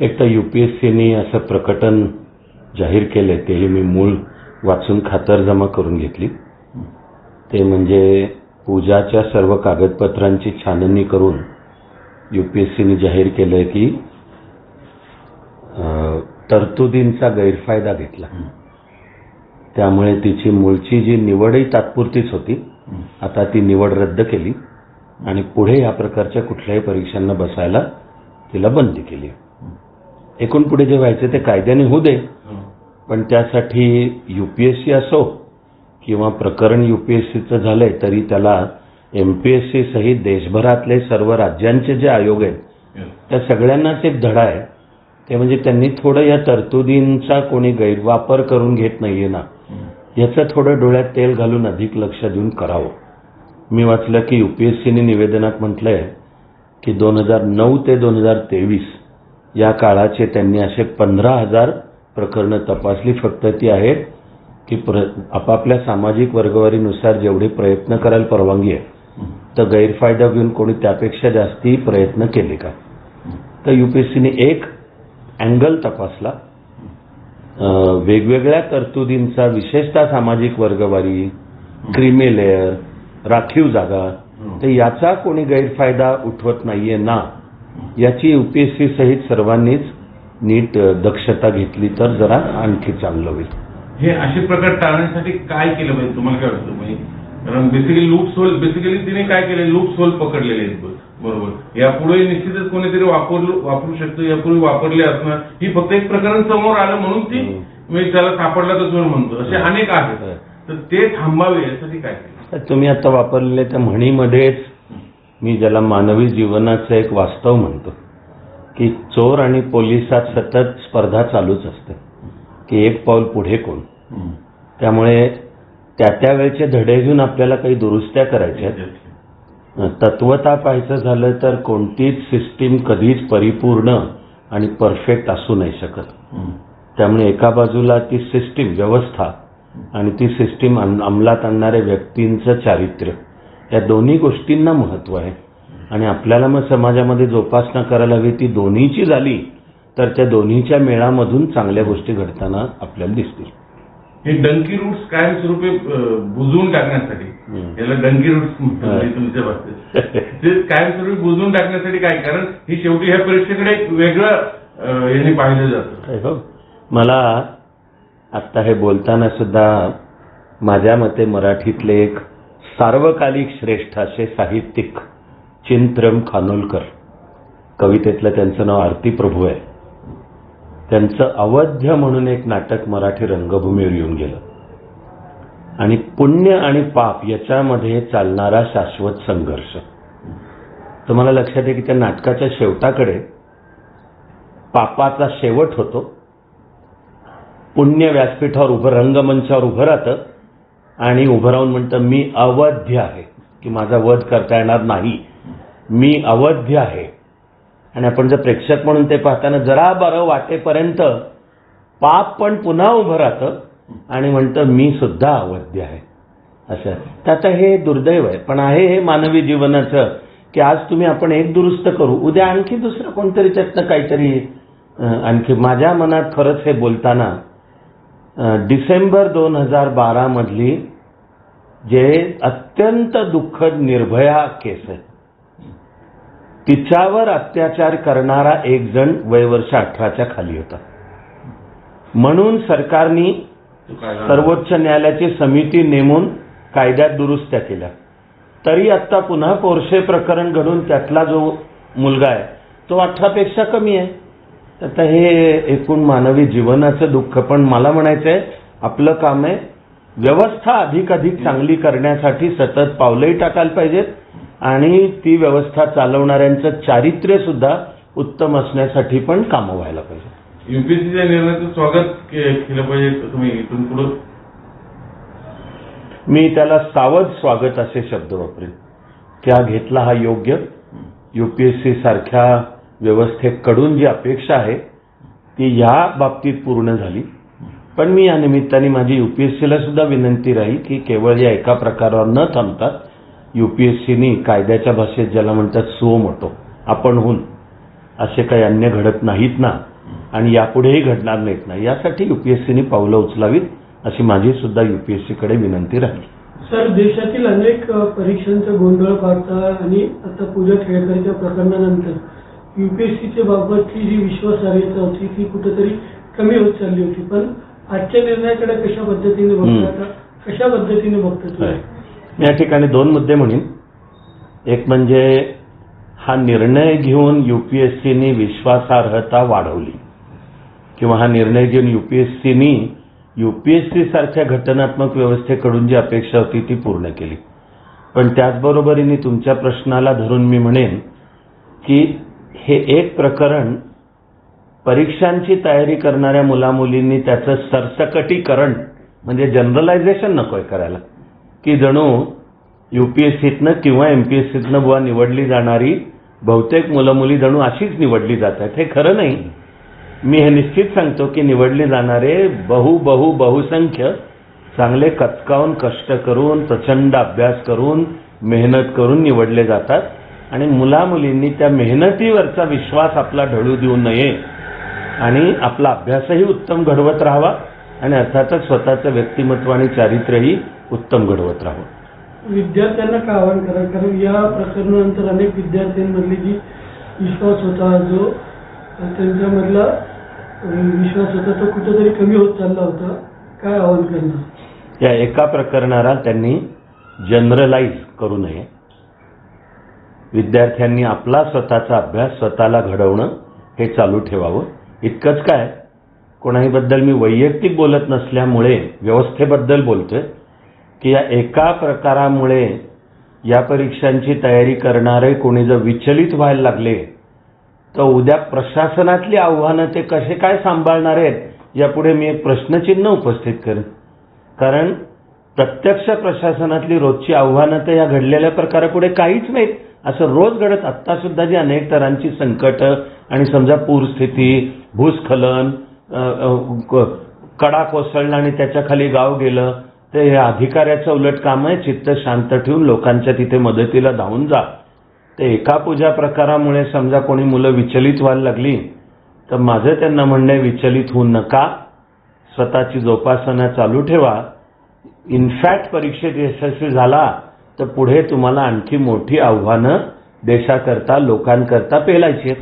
एक तर U P S सीनी असं प्रकटन जाहीर केलं तेही मी मूळ वाचून खातरजमा करून घेतली. ते म्हणजे पूजाच्या सर्व कागदपत्रांची छाननी करून यू पी एस सीने जाहीर केलं आहे की तरतुदींचा गैरफायदा घेतला. त्यामुळे तिची मूळची जी निवडही तात्पुरतीच होती आता ती निवड रद्द केली आणि पुढे या प्रकारच्या कुठल्याही परीक्षांना बसायला तिला बंदी केली. एकूण पुढे जे व्हायचे ते कायद्याने होऊ दे. पण त्यासाठी यू पी एस सी असो किंवा प्रकरण यू पी एस सीचं झालंय तरी त्याला एम पी एस सी सहित देशभरातले सर्व राज्यांचे जे आयोग आहेत त्या सगळ्यांनाच एक धडा आहे. ते म्हणजे त्यांनी थोडं या तरतुदींचा कोणी गैरवापर करून घेत नाहीये ना. याचं थोडं डोळ्यात तेल घालून अधिक लक्ष देऊन करावं. मी वाचलं की यू पी एस सीने निवेदनात म्हटलंय की दोन हजार नऊ ते दोन हजार तेवीस या काळाचे त्यांनी असे पंधरा हजार प्रकरणं तपासली. फक्त ती आहेत की प्र आपापल्या सामाजिक वर्गवारीनुसार जेवढे प्रयत्न करायला परवानगी आहे तर गैरफायदा घेऊन कोणी त्यापेक्षा जास्ती प्रयत्न केले का? तर यू पी एस सीने एक अँगल तपासला. वेगवेगळ्या तरतुदींचा विशेषतः सामाजिक वर्गवारी क्रिमी लेअर राखीव जागा तर याचा कोणी गैरफायदा उठवत नाहीये ना? याची युपीएससी सहित सर्वांनीच नीट दक्षता घेतली तर जरा आणखी चांगलं होईल. हे असे प्रकार टाळण्यासाठी काय केलं पाहिजे तुम्हाला काय वाटतं? म्हणजे कारण बेसिकली लूप सोल बेसिकली तिने काय केले? लूप सोल पकडलेले आहेत. बरोबर. यापुढे निश्चितच कोणीतरी वापर वापरू शकतो. यापूर्वी वापरले असणार. ही फक्त एक प्रकरण समोर आलं म्हणून ती मी त्याला सापडला तर चोर म्हणतो. असे अनेक आहेत. तर ते थांबावे यासाठी काय तुम्ही आता वापरलेल्या त्या म्हणीमध्येच मी ज्याला मानवी जीवनाचं एक वास्तव म्हणतो की चोर आणि पोलिसात सतत स्पर्धा चालूच असते की एक पाऊल पुढे कोण? त्यामुळे त्या त्या वेळचे धडे घेऊन आपल्याला काही दुरुस्त्या करायच्या आहेत. तत्वता पाहायचं झालं तर कोणतीच सिस्टीम कधीच परिपूर्ण आणि परफेक्ट असू नाही शकत. त्यामुळे एका बाजूला ती सिस्टीम व्यवस्था आणि ती सिस्टीम अंमलात आणणाऱ्या व्यक्तींचं चारित्र्य. या दोन्ही गोष्टींना महत्त्व आहे. आणि आपल्याला मग समाजामध्ये जोपासना करायला हवी ती दोन्हीची झाली तर त्या दोन्हीच्या मेळामधून चांगल्या गोष्टी घडताना आपल्याला दिसतील. हे डंकी रूट्स कायमस्वरूपी बुजवून टाकण्यासाठी. याला डंकी रूट्स तुमच्या बाबतीत. ते कायमस्वरूपी बुजवून टाकण्यासाठी काय? कारण ही शेवटी ह्या परीक्षेकडे एक वेगळं याने पाहिलं जातं. हो. मला आत्ता हे बोलताना सुद्धा माझ्या मते मराठीतले एक सार्वकालिक श्रेष्ठ असे साहित्यिक चिंत्रम खानोलकर. कवितेतलं त्यांचं नाव आरती प्रभू आहे. त्यांचं अवध्य म्हणून एक नाटक मराठी रंगभूमीवर येऊन गेलं. आणि पुण्य आणि पाप याच्यामध्ये चालणारा शाश्वत संघर्ष. तुम्हाला लक्षात आहे की त्या नाटकाच्या शेवटाकडे पापाचा शेवट होतो. पुण्य व्यासपीठावर उभं रंगमंचावर उभं राहतं. आणि उभं राहून म्हणतं मी अवध्य आहे. की माझा वध करता येणार नाही. मी अवध्य आहे. आणि आपण जर प्रेक्षक म्हणून ते पाहताना जरा बरं वाटेपर्यंत पाप पण पुन्हा उभं राहतं आणि म्हणतं मी सुद्धा अवध्य आहे. असं. तर आता हे दुर्दैव आहे. पण आहे हे मानवी जीवनाचं की आज तुम्ही आपण एक दुरुस्त करू. उद्या आणखी दुसरं कोणतरी त्यातनं काहीतरी आणखी माझ्या मनात खरंच हे बोलताना डिसेंबर दोन हजार बारामधली जे अत्यंत दुःखद निर्भया केस आहे. तिच्यावर अत्याचार करणारा एक जण वयवर्ष अठराच्या खाली होता. म्हणून सरकारनी सर्वोच्च न्यायालयाची समिती नेमून कायद्यात दुरुस्त्या केल्या. तरी आता पुन्हा पोरशे प्रकरण घडून त्यातला जो मुलगा आहे तो अठरापेक्षा कमी आहे. आता हे एकूण मानवी जीवनाचं दुःख पण मला म्हणायचं आहे आपलं काम आहे व्यवस्था अधिक अधिक चांगली करण्यासाठी सतत पावलंही टाकायला पाहिजेत आणि ती व्यवस्था चालवणाऱ्यांचं चारित्र्य सुद्धा उत्तम असण्यासाठी पण कामं व्हायला पाहिजे युपीएससीच्या निर्णयाचं स्वागत केलं पाहिजे तुम्ही इथून पुढं? मी त्याला सावध स्वागत असे शब्द वापरेन. हा घेतला हा योग्य? युपीएससी सारख्या व्यवस्थेकडून जी अपेक्षा आहे ती या बाबतीत पूर्ण झाली. पण मी या निमित्ताने माझी युपीएससीला सुद्धा विनंती राहील की केवळ या एका प्रकारावर न थांबता युपीएससीनी कायद्याच्या भाषेत ज्याला म्हणतात सुओ मोटो आपणहून असे काही अन्य घडत नाहीत ना आणि यापुढेही घडणार नाहीत ना यासाठी युपीएससीने पावलं उचलावीत अशी माझी सुद्धा युपीएससीकडे विनंती राहील. सर देशातील अनेक परीक्षांचा गोंधळ पाहता आणि आता पूजा खेळकरच्या प्रकरणानंतर युपीएससीच्या बाबतची जी विश्वासार्हता होती ती कुठेतरी कमी होत चालली होती. पण आजच्या निर्णयाकडे कशा पद्धतीने. बघता कशा पद्धतीने बघता या ठिकाणी दोन मुद्दे म्हणेन. एक म्हणजे हा निर्णय घेऊन युपीएससीनी विश्वासार्हता वाढवली. किंवा हा निर्णय घेऊन युपीएससीनी युपीएससी सारख्या घटनात्मक व्यवस्थेकडून जी अपेक्षा होती ती पूर्ण केली. पण त्याचबरोबरीने तुमच्या प्रश्नाला धरून मी म्हणेन की हे एक प्रकरण परीक्षांची तयारी करणाऱ्या मुलामुलींनी त्याचं सरसकटीकरण म्हणजे जनरलायझेशन नको आहे करायला की जणू युपीएससीतनं किंवा एमपीएससीतनं बुवा निवडली जाणारी बहुतेक मुलं मुली जणू अशीच निवडली जात आहेत. हे खरं नाही. मी हे निश्चित सांगतो की निवडले जाणारे बहु बहु बहुसंख्य चांगले कचकावून कष्ट करून प्रचंड अभ्यास करून मेहनत करून निवडले जातात. आणि मुलामुलींनी त्या मेहनतीवरचा विश्वास आपला ढळू देऊ नये. आणि आपला अभ्यासही उत्तम घडवत राहावा. आणि अर्थातच स्वतःचं व्यक्तिमत्व आणि चारित्र्यही उत्तम घडवत राहावं. विद्यार्थ्यांना काय आवाहन करा कारण या प्रकरणानंतर अनेक विद्यार्थ्यांमधली जी विश्वास होता जो त्यांच्यामधला विश्वास होता तो कुठेतरी कमी होत चालला होता. काय आवाहन करणार? या एका प्रकरणाला त्यांनी जनरलाइज करू नये. विद्यार्थ्यांनी आपला स्वतःचा अभ्यास स्वतःला घडवणं हे चालू ठेवावं. इतकंच काय कोणाहीबद्दल मी वैयक्तिक बोलत नसल्यामुळे व्यवस्थेबद्दल बोलतोय की या एका प्रकारामुळे या परीक्षांची तयारी करणारे कोणी जर विचलित व्हायला लागले तर उद्या प्रशासनातली आव्हानं ते कसे काय सांभाळणार आहेत यापुढे मी एक प्रश्नचिन्ह उपस्थित करेन. कारण प्रत्यक्ष प्रशासनातली रोजची आव्हानं तर या घडलेल्या प्रकारापुढे काहीच नाहीत. असं रोज घडत आत्ता सुद्धा जी अनेक तरांची संकट आणि समजा पूरस्थिती भूस्खलन क- कडा कोसळला आणि त्याच्याखाली गाव गेलं ते हे अधिकाऱ्याचं उलट काम आहे चित्त शांत ठेवून लोकांच्या तिथे मदतीला धावून जा. ते एका पूजा प्रकारामुळे समजा कोणी मुलं विचलित व्हायला लागली तर माझं त्यांना म्हणणं आहे विचलित होऊ नका स्वतःची जोपासना चालू ठेवा. इनफॅक्ट परीक्षेत यशस्वी झाला. तर पुढे तुम्हाला आणखी मोठी आव्हानं देशाकरता लोकांकरता पेलायची आहेत.